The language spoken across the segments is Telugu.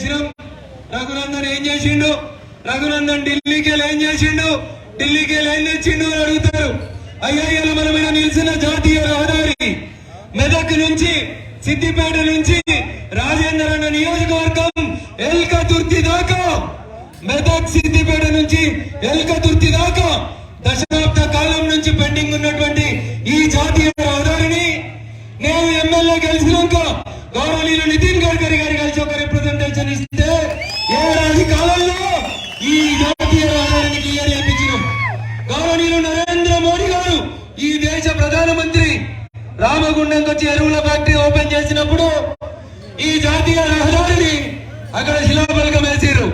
చేసినాం. రఘునందన్ ఏం చేసిండు? రఘునందన్ ఢిల్లీకి వెళ్ళి ఏం చేసిండు. ఢిల్లీకి వెళ్ళి ఏం తెచ్చిండు అని అడుగుతారు. అయ్యా ఇలా మన మీద నిలిచిన జాతీయ రహదారి మెదక్ నుంచి సిద్దిపేట నుంచి రాజేంద్ర అన్న నియోజకవర్గం ఎల్కతుర్తి దాకా. మెదక్ సిద్దిపేట నుంచి ఎల్కతుర్తి దాకా. దశాబ్ద కాలం నుంచి పెండింగ్ ఉన్నటువంటి ఈ జాతీయ రహదారిని నేను ఎమ్మెల్యే గెలిచినాక గౌరవనీయులు నితిన్ గడ్కరీ గారి ఏడాది కాలంలో ఈ జాతీయ రహదారిని క్లియర్ చేయించినాం. గౌరవనీయులు నరేంద్ర మోడీ గారు ఈ దేశ ప్రధానమంత్రి రామగుండంకి వచ్చి ఎరువుల ఫ్యాక్టరీ ఓపెన్ చేసినప్పుడు ఈ జాతీయ రహదారిని అక్కడ శిలాఫలకం వేసిర్రు.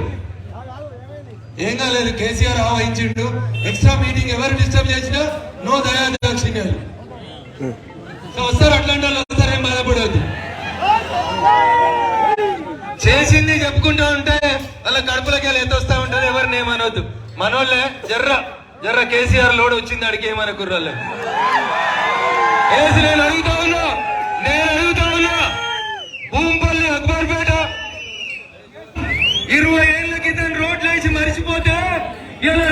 ఏం కాలేదు కేసీఆర్ ఆవహించిండు. ఎక్స్ట్రా మీటింగ్ ఎవరు డిస్టర్బ్ చేసినా నో దయా దాక్షిణ్యాలు. సో వస్తారు అట్లాంటి వాళ్ళు వస్తారేం బాధపడవద్దు చేసింది చెప్పుకుంటూ ఉంటే వాళ్ళ కడుపులకి ఎంత వస్తా ఉంటుంది ఎవరిని ఏమనవద్దు మనోళ్ళే జర్ర జర్ర కేసీఆర్ లోడ్ వచ్చింది అడిగి ఏమన కుర్రాళ్ళే ఏసి నేను అడుగుతా ఉన్నా నేను అడుగుతా ఉన్నా. భూంపల్లి అక్బర్పేట. ఇరవై ఏళ్ళ క్రితం రోడ్లు వేసి మరిచిపోతే ఇలా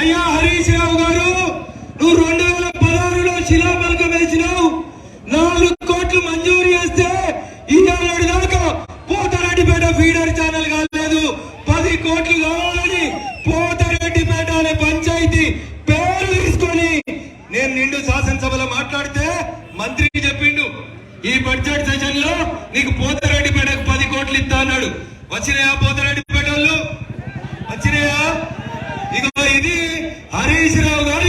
అయ్యా హరీష్ రావు గారు నువ్వు రెండు వేల పదహారులో శిలాఫలకం వేసినావు. నాలుగు కోట్లు మంజూరు చేస్తే ఈనాడు దాకా పోతరెడ్డిపేట ఫీడర్ ఛానల్ కాలేదు. పది కోట్లు కావాలని పోతరెడ్డిపేట అనే పంచాయతీ పేరు తీసుకొని నేను నిండు శాసనసభలో మాట్లాడితే మంత్రి చెప్పిండు ఈ బడ్జెట్ సెషన్లో నీకు పోతరెడ్డిపేటకు పది కోట్లు ఇస్తా అన్నాడు. వచ్చినాయా పోతారెడ్డిపేట వాళ్ళు? వచ్చినాయా? ఇదిగో ఇది హరీష్ రావు గారు